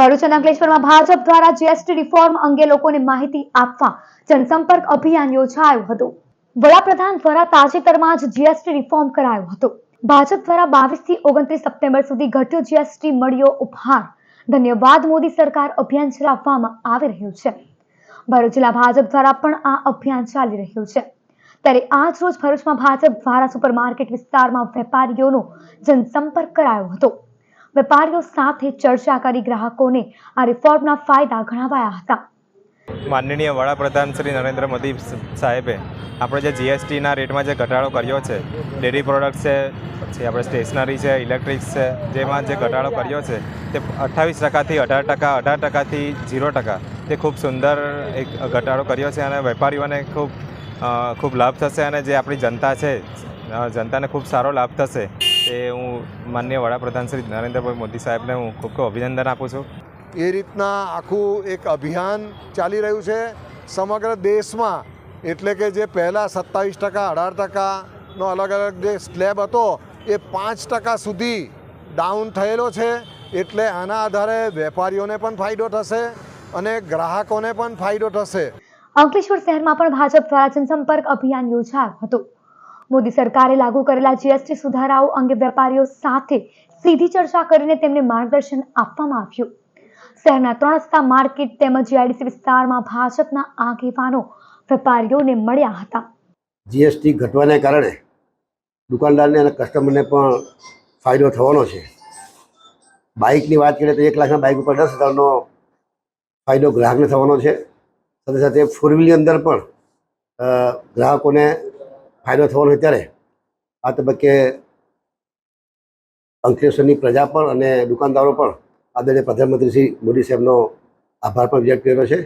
ભરૂચ અને અંકલેશ્વરમાં ભાજપ દ્વારા જીએસટી રિફોર્મ અંગે લોકોને માહિતી આપવા જનસંપર્ક અભિયાન યોજાયું હતું. વડાપ્રધાન દ્વારા તાજેતરમાં જ જીએસટી રિફોર્મ કરાયો હતો. ભાજપ દ્વારા બાવીસથી ઓગણત્રીસ સપ્ટેમ્બર સુધી ઘટ્યો જીએસટી મળ્યો ઉપહાર. ધન્યવાદ, મોદી સરકાર અભિયાન ચલાવવામાં આવી રહ્યું છે. ભરૂચ જિલ્લા ભાજપ દ્વારા પણ આ અભિયાન ચાલી રહ્યું છે. ત્યારે આજ રોજ ભરૂચમાં ભાજપ દ્વારા સુપરમાર્કેટ વિસ્તારમાં વેપારીઓનો જનસંપર્ક કરાયો હતો. વેપારીઓ સાથે ચર્ચા કરી ગ્રાહકોને આ રિફોર્મના ફાયદા ગણાવાયા હતા. માનનીય વડાપ્રધાન શ્રી નરેન્દ્ર મોદી સાહેબે આપણે જે જીએસટીના રેટમાં જે ઘટાડો કર્યો છે, ડેરી પ્રોડક્ટ છે, પછી આપણે સ્ટેશનરી છે, ઇલેક્ટ્રિક્સ છે, જેમાં જે ઘટાડો કર્યો છે, તે અઠ્ઠાવીસ ટકાથી અઢાર ટકા, અઢાર ટકાથી ઝીરો ટકા, તે ખૂબ સુંદર એક ઘટાડો કર્યો છે અને વેપારીઓને ખૂબ ખૂબ લાભ થશે અને જે આપણી જનતા છે જનતાને ખૂબ સારો લાભ થશે. તે હું માનનીય વડાપ્રધાન શ્રી નરેન્દ્રભાઈ મોદી સાહેબને હું ખૂબ ખૂબ અભિનંદન આપું છું. એ રીતના આખું એક અભિયાન ચાલી રહ્યું છે. સમગ્ર દેશમાં એટલે કે જે પહેલાં સત્તાવીસ ટકા અઢાર ટકાનો અલગ અલગ જે સ્લેબ હતો એ પાંચ ટકા સુધી ડાઉન થયેલો છે. એટલે આના આધારે વેપારીઓને પણ ફાયદો થશે અને ગ્રાહકોને પણ ફાયદો થશે. અંકલેશ્વર શહેરમાં પણ ભાજપ દ્વારા જનસંપર્ક અભિયાન યોજાયું હતું. મોદી સરકારે લાગુ કરેલા જીએસટી સુધારાઓ અંગે વેપારીઓ સાથે સીધી ચર્ચા કરીને તેમને માર્ગદર્શન આપવામાં આવ્યું. શહેરના ત્રણ રસ્તા માર્કેટ તેમજ જીઆઈડીસી વિસ્તારમાં ભાજપના આગેવાનો વેપારીઓને મળ્યા હતા. જીએસટી ઘટવાને કારણે દુકાનદારને અને કસ્ટમરને પણ ફાયદો થવાનો છે. બાઇકની વાત કરીએ તો એક લાખના બાઇક ઉપર દસ હજારનો ફાયદો ગ્રાહકને થવાનો છે. સાથે સાથે ફોર વ્હીલની અંદર પણ ગ્રાહકોને ફાયદો થવાનો હોય ત્યારે આ તબક્કે અંકલેશ્વરની પ્રજા પણ અને દુકાનદારો પણ આદરણીય પ્રધાનમંત્રી શ્રી મોદી સાહેબનો આભાર પણ વ્યક્ત કર્યો છે.